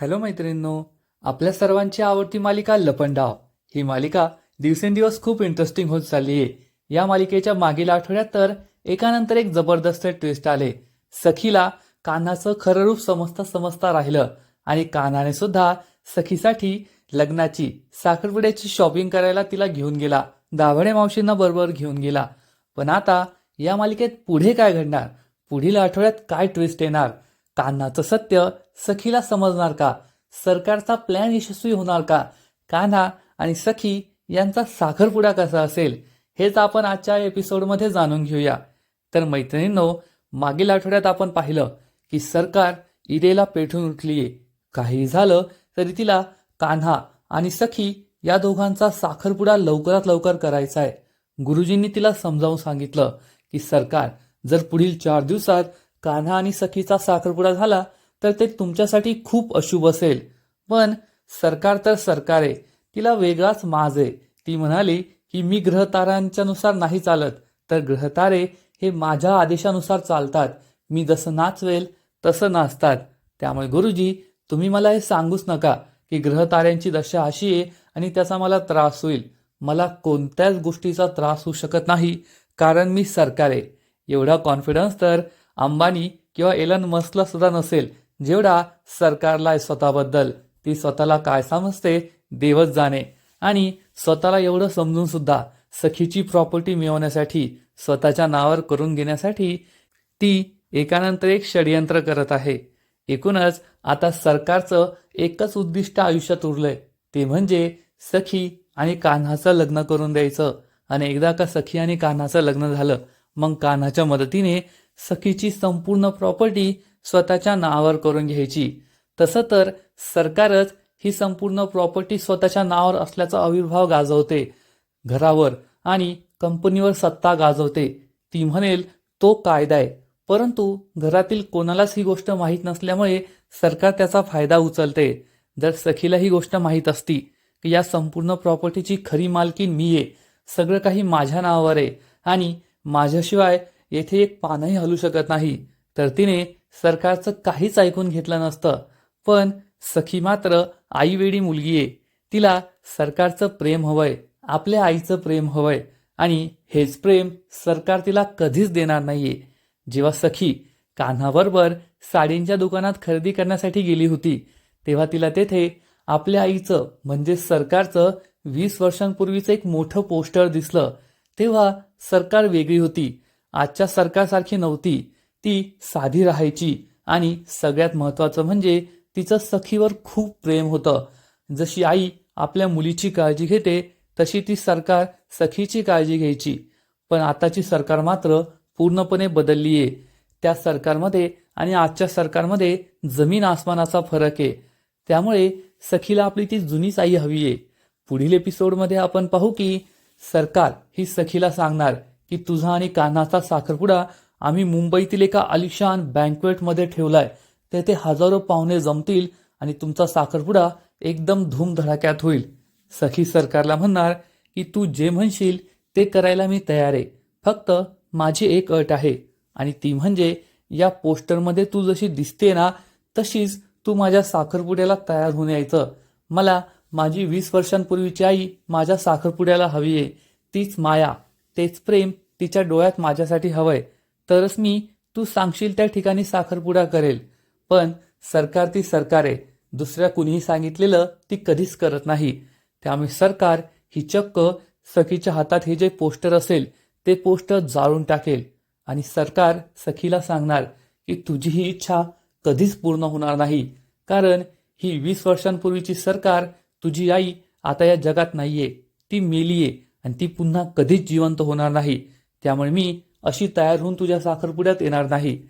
Hello मैत्रिणींनो आपल्या सर्वांची आवडती मालिका लपंडाव. ही मालिका दिवसेंदिवस खूप इंटरेस्टिंग होत चालली आहे. या मालिकेच्या मागील आठवड्यात तर एकानंतर एक जबरदस्त ट्विस्ट आले. सखीला कान्हाचं खरं रूप समजता समजता राहिलं आणि कान्हाने सुद्धा सखीसाठी लग्नाची साखरपुड्याची शॉपिंग करायला तिला घेऊन गेला. दाभडे मावशींना बरोबर घेऊन गेला. पण आता या मालिकेत पुढे काय घडणार? पुढील आठवड्यात काय ट्विस्ट येणार? कान्हाचं सत्य सखीला समजणार का? सरकारचा प्लॅन यशस्वी होणार का? कान्हा आणि सखी यांचा साखरपुडा कसा असेल? हेच आपण आजच्या एपिसोडमध्ये जाणून घेऊया. तर मैत्रिणींनो मागील आठवड्यात आपण पाहिलं की सरकार इरेला पेठून उठलीये. काही झालं तरी तिला कान्हा आणि सखी या दोघांचा साखरपुडा लवकरात लवकर करायचा आहे गुरुजींनी तिला समजावून सांगितलं की सरकार जर पुढील चार दिवसात कान्हा आणि सखीचा साखरपुडा झाला तर ते तुमच्यासाठी खूप अशुभ असेल. पण सरकार तर सरकार आहे तिला वेगळाच माज आहे. ती म्हणाली की मी ग्रहतारांच्यानुसार नाही चालत तर ग्रहतारे हे माझ्या आदेशानुसार चालतात. मी जसं नाचवेल तसं नाचतात. त्यामुळे गुरुजी तुम्ही मला हे सांगूच नका की ग्रहताऱ्यांची दशा अशी आहे आणि त्याचा मला त्रास होईल. मला कोणत्याच गोष्टीचा त्रास होऊ शकत नाही कारण मी सरकार आहे. एवढा कॉन्फिडन्स तर अंबानी किंवा एलन मस्कला सुद्धा नसेल. जेवढा सरकारला आहे स्वतःबद्दल ती स्वतःला काय समजते देवच जाणे. आणि स्वतःला एवढं समजून सुद्धा सखीची प्रॉपर्टी मिळवण्यासाठी स्वतःच्या नावावर करून घेण्यासाठी ती एकानंतर एक षडयंत्र करत आहे. एकूणच आता सरकारचं एकच उद्दिष्ट आयुष्यात उरलंय ते म्हणजे सखी आणि कान्हाचं लग्न करून द्यायचं. आणि एकदा का सखी आणि कान्हाचं लग्न झालं मग कान्हाच्या मदतीने सखीची संपूर्ण प्रॉपर्टी स्वतःच्या नावावर करून घ्यायची. तसं तर सरकारच ही संपूर्ण प्रॉपर्टी स्वतःच्या नावावर असल्याचा आविर्भाव गाजवते. घरावर आणि कंपनीवर सत्ता गाजवते. ती म्हणेल तो कायदा आहे. परंतु घरातील कोणालाच ही गोष्ट माहीत नसल्यामुळे सरकार त्याचा फायदा उचलते. जर सखीला ही गोष्ट माहीत असती की या संपूर्ण प्रॉपर्टीची खरी मालकी मी आहे सगळं काही माझ्या नावावर आहे आणि माझ्याशिवाय येथे एक पानही हलू शकत नाही. तर तिने सरकारचं काहीच ऐकून घेतलं नसतं. पण सखी मात्र आईवेडी मुलगी आहे. तिला सरकारचं प्रेम हवंय आपल्या आईचं प्रेम हवंय आणि हेच प्रेम सरकार तिला कधीच देणार नाहीये. जेव्हा सखी कान्हाबरोबर साडींच्या दुकानात खरेदी करण्यासाठी गेली होती तेव्हा तिला तेथे आपल्या आईचं म्हणजे सरकारचं वीस वर्षांपूर्वीचं एक मोठं पोस्टर दिसलं. तेव्हा सरकार वेगळी होती. आजच्या सरकारसारखी नव्हती. ती साधी राहायची आणि सगळ्यात महत्वाचं म्हणजे तिचं सखीवर खूप प्रेम होतं. जशी आई आपल्या मुलीची काळजी घेते तशी ती सरकार सखीची काळजी घ्यायची. पण आताची सरकार मात्र पूर्णपणे बदलली आहे त्या सरकारमध्ये आणि आजच्या सरकारमध्ये जमीन आसमानाचा फरक आहे. त्यामुळे सखीला आपली ती जुनीच आई हवी आहे पुढील एपिसोडमध्ये आपण पाहू की सरकार ही सखीला सांगणार. की तुझा आणि कान्हाचा साखरपुडा आम्ही मुंबईतील एका आलिशान बँकवेटमध्ये ठेवलाय. तेथे हजारो पाहुणे जमतील आणि तुमचा साखरपुडा एकदम धूमधडाक्यात होईल. सखी सरकारला म्हणणार की तू जे म्हणशील ते करायला मी तयार आहे. फक्त माझी एक अट आहे आणि ती म्हणजे या पोस्टरमध्ये तू जशी दिसते ना तशीच तू माझ्या साखरपुड्याला तयार होऊन यायचं. मला माझी वीस वर्षांपूर्वीची आई माझ्या साखरपुड्याला हवी आहे. तीच माया. तेच प्रेम तिच्या डोळ्यात माझ्यासाठी हवंय. तरच मी तू सांगशील त्या ठिकाणी साखरपुडा करेल. पण सरकार ती सरकार. आहे दुसऱ्या कुणीही सांगितलेलं ती कधीच करत नाही. त्यामुळे सरकार ही चक्क सखीच्या हातात हे जे पोस्टर असेल ते पोस्टर जाळून टाकेल. आणि सरकार सखीला सांगणार की तुझी ही इच्छा कधीच पूर्ण होणार नाही. कारण ही वीस वर्षांपूर्वीची सरकार तुझी आई आता या जगात नाहीये. ती मेलीये. आणि ती पुन्हा कधीच जिवंत होणार नाही. त्यामुळे मी अशी तयार होऊन तुझ्या साखरपुड्यात येणार नाही.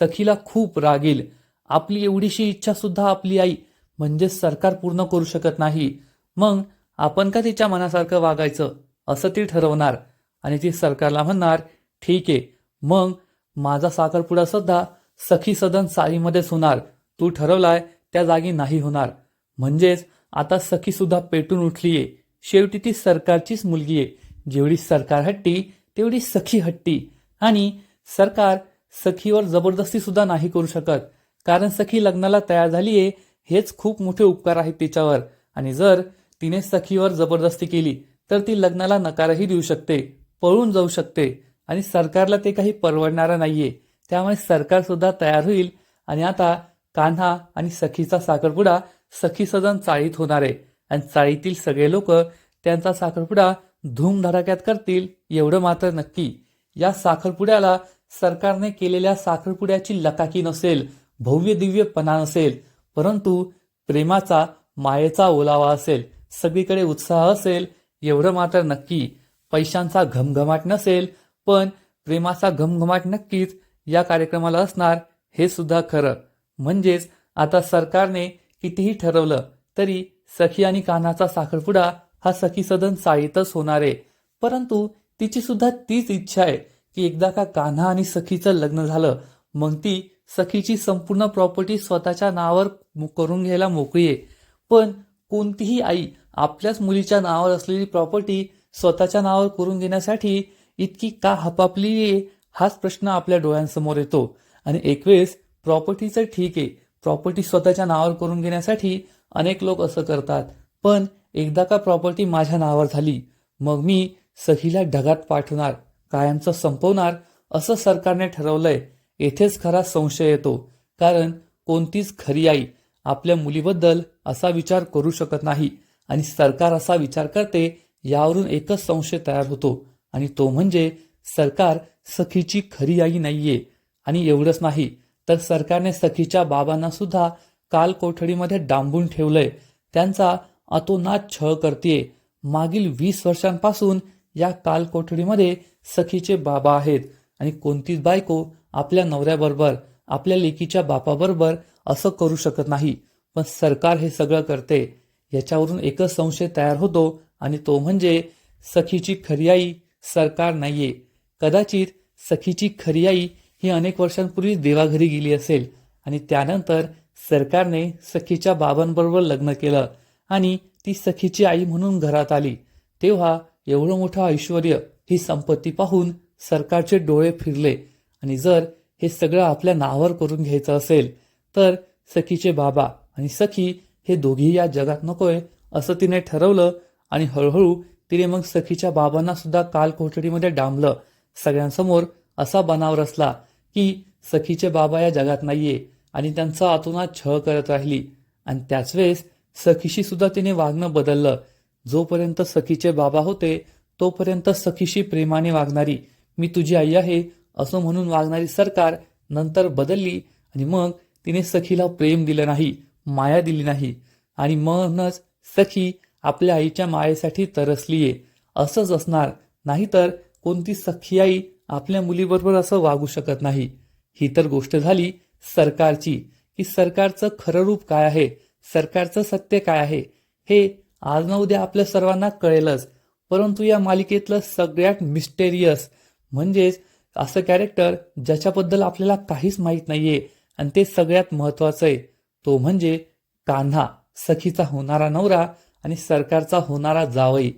सखीला खूप रागील. आपली एवढीशी इच्छा सुद्धा आपली आई म्हणजे सरकार पूर्ण करू शकत नाही. मग आपण का तिच्या मनासारखं वागायचं? असं ती ठरवणार. आणि ती सरकारला म्हणणार ठीक आहे. मग माझा साखरपुडा सुद्धा सखी सदन साडीमध्येच होणार. तू ठरवलाय त्या जागी नाही होणार. म्हणजेच आता सखी सुद्धा पेटून उठलीये. शेवटी ती सरकारचीच मुलगी आहे. जेवढी सरकार हट्टी तेवढी सखी हट्टी. आणि सरकार सखीवर जबरदस्ती सुद्धा नाही करू शकत. कारण सखी लग्नाला तयार झाली आहे हेच खूप मोठे उपकार आहेत तिच्यावर. आणि जर तिने सखीवर जबरदस्ती केली तर ती लग्नाला नकारही देऊ शकते पळून जाऊ शकते. आणि सरकारला ते काही परवडणारं नाहीये. त्यामुळे सरकार सुद्धा तयार होईल. आणि आता कान्हा आणि सखीचा साखरपुडा सखी सदन चाळीत होणार आहे. आणि चाळीतील सगळे लोक त्यांचा साखरपुडा धूमधडाक्यात करतील एवढं मात्र नक्की. या साखरपुड्याला सरकारने केलेल्या साखरपुड्याची लकाकी नसेल भव्य दिव्यपणा नसेल परंतु प्रेमाचा मायेचा ओलावा असेल सगळीकडे उत्साह असेल एवढं मात्र नक्की. पैशांचा घमघमाट नसेल पण प्रेमाचा घमघमाट नक्कीच या कार्यक्रमाला असणार हे सुद्धा खरं. म्हणजेच आता सरकारने कितीही ठरवलं तरी सखी आणि कान्हाचा साखरपुडा हा सखी सदन चाळीतच होणार आहे. परंतु तिची सुद्धा तीच इच्छा आहे की एकदा का कान्हा आणि सखीचं लग्न झालं मग ती सखीची संपूर्ण प्रॉपर्टी स्वतःच्या नावावर करून घ्यायला मोकळी आहे. पण कोणतीही आई आपल्याच मुलीच्या नावावर असलेली प्रॉपर्टी स्वतःच्या नावावर करून घेण्यासाठी इतकी का हपापली आहे हाच प्रश्न आपल्या डोळ्यांसमोर येतो. आणि एक वेळेस प्रॉपर्टीचं ठीक आहे. प्रॉपर्टी स्वतःच्या नावावर करून घेण्यासाठी अनेक लोक असं करतात. पण एकदा का प्रॉपर्टी माझ्या नावावर झाली मग मी सखीला ढगात पाठवणार कायमचं संपवणार असं सरकारने ठरवलंय. येथेच खरा संशय येतो. कारण कोणतीच खरी आई आपल्या मुलीबद्दल असा विचार करू शकत नाही आणि सरकार असा विचार करते यावरून एकच संशय तयार होतो. आणि तो म्हणजे सरकार सखीची खरी आई नाहीये. आणि एवढंच नाही तर सरकारने सखीच्या बाबांना सुद्धा काल कोठडीमध्ये डांबून ठेवलंय. त्यांचा अतोनात छळ करतेय. मागील वीस वर्षांपासून या काल कोठडीमध्ये सखीचे बाबा आहेत. आणि कोणतीच बायको आपल्या नवऱ्याबरोबर आपल्या लेकीच्या बापाबरोबर असं करू शकत नाही. पण सरकार हे सगळं करते. याच्यावरून एकच संशय तयार होतो आणि तो म्हणजे सखीची खरी आई सरकार नाहीये. कदाचित सखीची खरी आई ही अनेक वर्षांपूर्वी देवाघरी गेली असेल आणि त्यानंतर सरकारने सखीच्या बाबांबरोबर लग्न केलं आणि ती सखीची आई म्हणून घरात आली. तेव्हा एवढं मोठं ऐश्वर ही संपत्ती पाहून सरकारचे डोळे फिरले. आणि जर हे सगळं आपल्या नावावर करून घ्यायचं असेल तर सखीचे बाबा आणि सखी हे दोघी या जगात नकोय असं तिने ठरवलं आणि हळूहळू तिने मग सखीच्या बाबांना सुद्धा काल कोठडीमध्ये डांबलं. सगळ्यांसमोर असा बनाव रचला की सखीचे बाबा या जगात नाहीये. आणि त्यांचा आतोनात छळ करत राहिली. आणि त्याच वेळेस सखीशी सुद्धा तिने वागणं बदललं. जोपर्यंत सखीचे बाबा होते तोपर्यंत सखीशी प्रेमाने वागणारी मी तुझी आई आहे असं म्हणून वागणारी सरकार नंतर बदलली आणि मग तिने सखीला प्रेम दिलं नाही माया दिली नाही. आणि म्हणूनच सखी आपल्या आईच्या मायेसाठी तरसलीये. असंच असणार नाहीतर कोणती सखी आई आपल्या मुलीबरोबर असं वागू शकत नाही. ही तर गोष्ट झाली सरकारची की सरकारचं खरं रूप काय आहे सरकारचं सत्य काय आहे हे आज ना उद्या आपल्या सर्वांना कळेलच. परंतु या मालिकेतलं सगळ्यात मिस्टेरियस म्हणजेच असं कॅरेक्टर ज्याच्याबद्दल आपल्याला काहीच माहीत नाहीये आणि ते सगळ्यात महत्वाचं आहे. तो म्हणजे कान्हा सखीचा होणारा नवरा आणि सरकारचा होणारा जावई.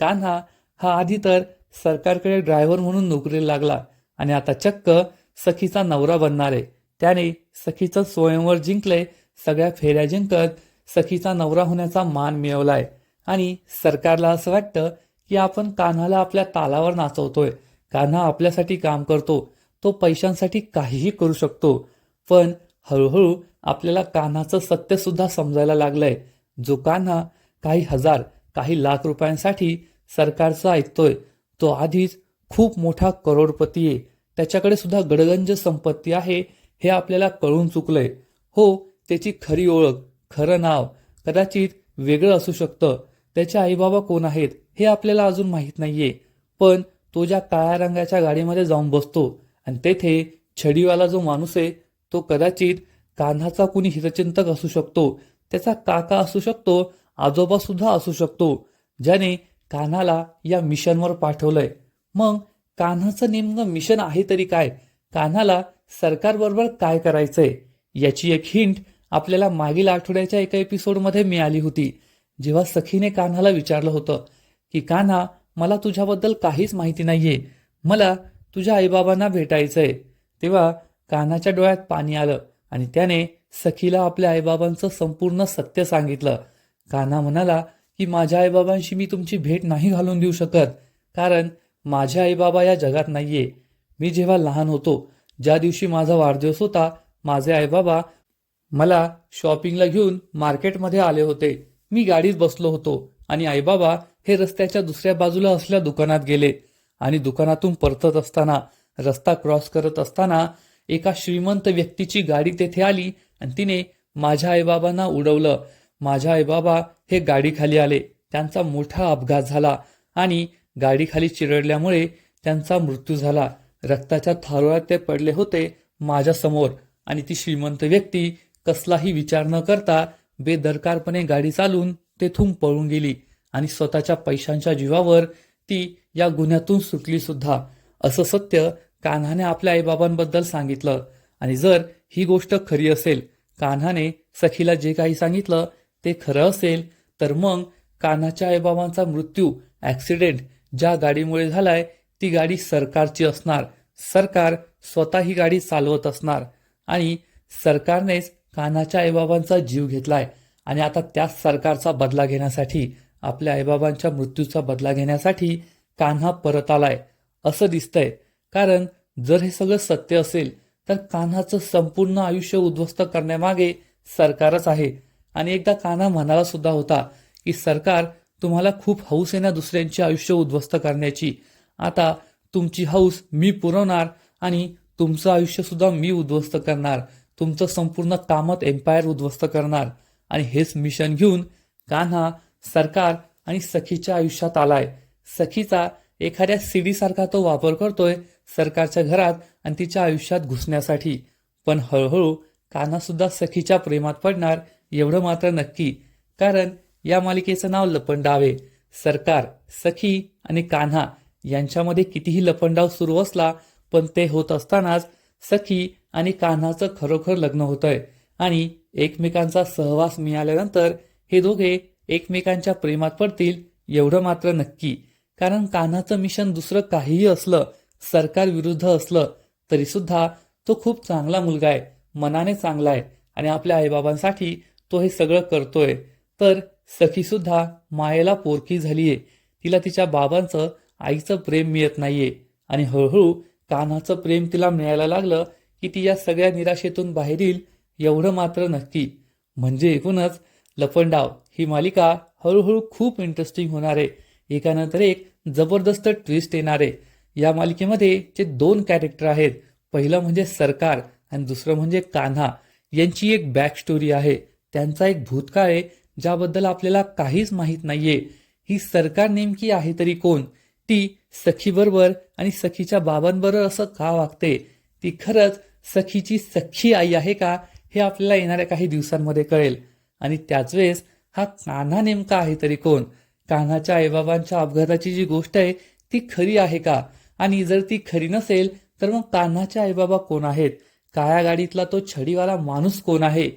कान्हा हा आधी तर सरकारकडे ड्रायव्हर म्हणून नोकरीला लागला आणि आता चक्क सखीचा नवरा बनणार आहे. त्याने सखीचं स्वयंवर जिंकलंय सगळ्या फेऱ्या जिंकत सखीचा नवरा होण्याचा मान मिळवलाय. आणि सरकारला असं वाटतं की आपण कान्हाला आपल्या तालावर नाचवतोय कान्हा आपल्यासाठी काम करतो तो पैशांसाठी काहीही करू शकतो. पण हळूहळू आपल्याला कान्हाचं सत्य सुद्धा समजायला लागलंय. जो कान्हा काही हजार काही लाख रुपयांसाठी सरकारचं ऐकतोय तो आधीच खूप मोठा करोडपती आहे. त्याच्याकडे सुद्धा गडगंज संपत्ती आहे हे आपल्याला कळून चुकलंय. हो त्याची खरी ओळख खरं नाव कदाचित वेगळं असू शकतं. त्याचे आईबाबा कोण आहेत हे आपल्याला अजून माहीत नाहीये. पण तो ज्या काळ्या रंगाच्या गाडीमध्ये जाऊन बसतो आणि तेथे छडीवाला जो माणूस आहे तो कदाचित कान्हाचा कुणी हितचिंतक असू शकतो. त्याचा काका असू शकतो आजोबा सुद्धा असू शकतो ज्याने कान्हाला या मिशनवर पाठवलंय. मग कान्हाचं नेमकं मिशन आहे तरी काय? कान्हाला सरकारबरोबर काय करायचंय याची एक हिंट आपल्याला मागील आठवड्याच्या एका एपिसोडमध्ये मिळाली होती. जेव्हा सखीने कान्हाला विचारलं होतं की कान्हा मला तुझ्याबद्दल काहीच माहिती नाहीये. मला तुझ्या आईबाबांना भेटायचंय. तेव्हा कान्हाच्या डोळ्यात पाणी आलं आणि त्याने सखीला आपल्या आईबाबांचं संपूर्ण सत्य सांगितलं. कान्हा म्हणाला की माझ्या आईबाबांशी मी तुमची भेट नाही घालून देऊ शकत कारण माझे आईबाबा या जगात नाहीये. मी जेव्हा लहान होतो ज्या दिवशी माझा वाढदिवस होता माझे आईबाबा मला शॉपिंगला घेऊन मार्केटमध्ये आले होते. मी गाडीत बसलो होतो आणि आईबाबा हे रस्त्याच्या दुसऱ्या बाजूला असल्या दुकानात गेले आणि दुकानातून परतत असताना रस्ता क्रॉस करत असताना एका श्रीमंत व्यक्तीची गाडी तेथे आली आणि तिने माझ्या आईबाबांना उडवलं. माझ्या आईबाबा हे गाडीखाली आले. त्यांचा मोठा अपघात झाला आणि गाडीखाली चिरडल्यामुळे त्यांचा मृत्यू झाला. रक्ताच्या थारोळ्यात ते पडले होते माझ्यासमोर. आणि ती श्रीमंत व्यक्ती कसलाही विचार न करता बेदरकारपणे गाडी चालून तेथून पळून गेली आणि स्वतःच्या पैशांच्या जीवावर ती या गुन्ह्यातून सुटली सुद्धा. असं सत्य कान्हाने आपल्या आईबाबांबद्दल सांगितलं. आणि जर ही गोष्ट खरी असेल कान्हाने सखीला जे काही सांगितलं ते खरं असेल तर मग कान्हाच्या आईबाबांचा मृत्यू ऍक्सिडेंट ज्या गाडीमुळे झालाय ती गाडी सरकारची असणार. सरकार स्वतः ही गाडी चालवत असणार. आणि सरकारनेच कान्हाच्या आईबाबांचा जीव घेतलाय. आणि आता त्याच सरकारचा बदला घेण्यासाठी आपल्या आईबाबांच्या मृत्यूचा बदला घेण्यासाठी कान्हा परत आलाय. असं दिसतंय. कारण जर हे सगळं सत्य असेल तर कान्हाचं संपूर्ण आयुष्य उद्ध्वस्त करण्यामागे सरकारच आहे. आणि एकदा कान्हा म्हणाला सुद्धा होता की सरकार तुम्हाला खूप हौस आहे ना दुसऱ्यांचे आयुष्य उद्ध्वस्त करण्याची. आता तुमची हौस मी पुरवणार आणि तुमचं आयुष्य सुद्धा मी उद्ध्वस्त करणार. तुमचं संपूर्ण कामत एम्पायर उद्ध्वस्त करणार. आणि हेच मिशन घेऊन कान्हा सरकार आणि सखीच्या आयुष्यात आलाय. सखीचा एखाद्या सीडीसारखा तो वापर करतोय सरकारच्या घरात आणि तिच्या आयुष्यात घुसण्यासाठी. पण हळूहळू कान्हा सुद्धा सखीच्या प्रेमात पडणार एवढं मात्र नक्की. कारण या मालिकेचं नाव लपंडाव. डावे सरकार सखी आणि कान्हा यांच्यामध्ये कितीही लफंडाव सुरू असला पण ते होत असतानाच सखी आणि कान्हाचं खरोखर लग्न होतंय. आणि एकमेकांचा सहवास मिळाल्यानंतर हे दोघे एकमेकांच्या प्रेमात पडतील एवढं मात्र नक्की. कारण कान्हाचं मिशन दुसरं काहीही असलं सरकार विरुद्ध असलं तरी सुद्धा तो खूप चांगला मुलगा आहे मनाने चांगला आहे आणि आपल्या आईबाबांसाठी तो हे सगळं करतोय. तर सखी सुद्धा मायेला पोरकी झालीये. तिला तिच्या बाबांचं आईचं प्रेम मिळत नाहीये. आणि हळूहळू कान्हाचं प्रेम तिला मिळायला लागलं की ती या सगळ्या निराशेतून बाहेर येईल एवढं मात्र नक्की. म्हणजे एकूणच लपंडाव ही मालिका हळूहळू खूप इंटरेस्टिंग होणार. आहे एकानंतर एक जबरदस्त ट्विस्ट येणार. आहे या मालिकेमध्ये जे दोन कॅरेक्टर आहेत पहिलं म्हणजे सरकार आणि दुसरं म्हणजे कान्हा यांची एक बॅक स्टोरी आहे. त्यांचा एक भूतकाळ आहे ज्याबद्दल आपल्याला काहीच माहीत नाहीये. ही सरकार नेमकी आहे तरी कोण? ती सखीबरोबर आणि सखीच्या बाबांबरोबर असं का वागते? ती खरंच सखीची सखी आई आहे का? हे आपल्याला येणाऱ्या काही दिवसांमध्ये कळेल. आणि त्याच वेळेस हा कान्हा नेमका आहे तरी कोण? कान्हाच्या आईबाबांच्या अपघाताची जी गोष्ट आहे ती खरी आहे का? आणि जर ती खरी नसेल तर मग कान्हाचे आईबाबा कोण आहेत? काळ्या गाडीतला तो छडीवाला माणूस कोण आहे?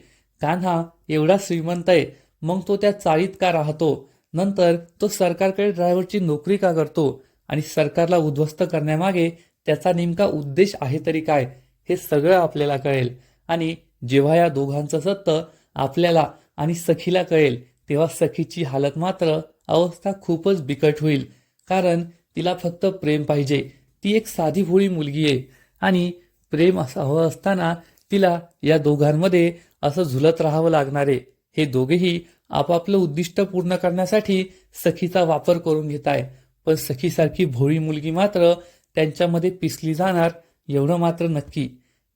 कान्हा एवढा श्रीमंत आहे मग तो त्या चाळीत का राहतो. नंतर तो सरकारकडे ड्रायव्हरची नोकरी का करतो आणि सरकारला उद्ध्वस्त करण्यामागे त्याचा नेमका उद्देश आहे तरी काय हे सगळं आपल्याला कळेल. आणि जेव्हा या दोघांचं सत्य आपल्याला आणि सखीला कळेल तेव्हा सखीची हालत मात्र अवस्था खूपच बिकट होईल. कारण तिला फक्त प्रेम पाहिजे. ती एक साधी भोळी मुलगी आहे. आणि प्रेम असं हवं असताना तिला या दोघांमध्ये असं झुलत राहावं लागणार आहे. हे दोघेही आपापलं उद्दिष्ट पूर्ण करण्यासाठी सखीचा वापर करून घेत आहे. पण सखीसारखी भोळी मुलगी मात्र त्यांच्यामध्ये पिसली जाणार एवढं मात्र नक्की.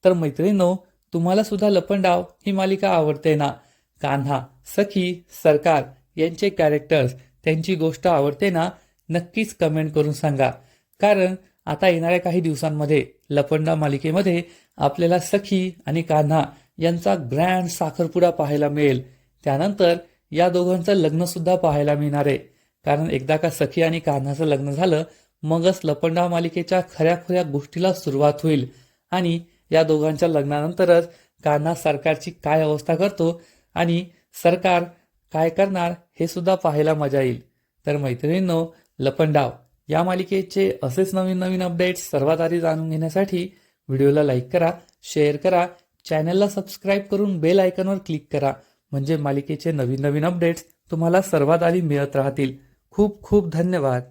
तर मैत्रिणीनो तुम्हाला सुद्धा लपंडाव ही मालिका आवडते ना? कान्हा सखी सरकार यांचे कॅरेक्टर्स त्यांची गोष्ट आवडते ना? नक्कीच कमेंट करून सांगा. कारण आता येणाऱ्या काही दिवसांमध्ये लपंडा मालिकेमध्ये आपल्याला सखी आणि कान्हा यांचा ग्रँड साखरपुडा पाहायला मिळेल. त्यानंतर या दोघांचं लग्न सुद्धा पाहायला मिळणार आहे. कारण एकदा का सखी आणि कान्हाचं लग्न झालं मगच लपंडा मालिकेच्या खऱ्या खुऱ्या गोष्टीला सुरुवात होईल. आणि या दोघांच्या लग्नानंतरच कान्हा सरकारची काय अवस्था करतो आणि सरकार काय करणार हे सुद्धा पाहायला मजा येईल. तर मैत्रिणींनो लपंडाव या मालिकेचे असेच नवीन नवीन अपडेट्स सर्वात आधी जाणून घेण्यासाठी व्हिडिओला लाईक करा शेअर करा चॅनलला सबस्क्राईब करून बेल आयकॉनवर क्लिक करा. म्हणजे मालिकेचे नवीन नवीन अपडेट्स तुम्हाला सर्वात आधी मिळत राहतील. खूप खूप धन्यवाद.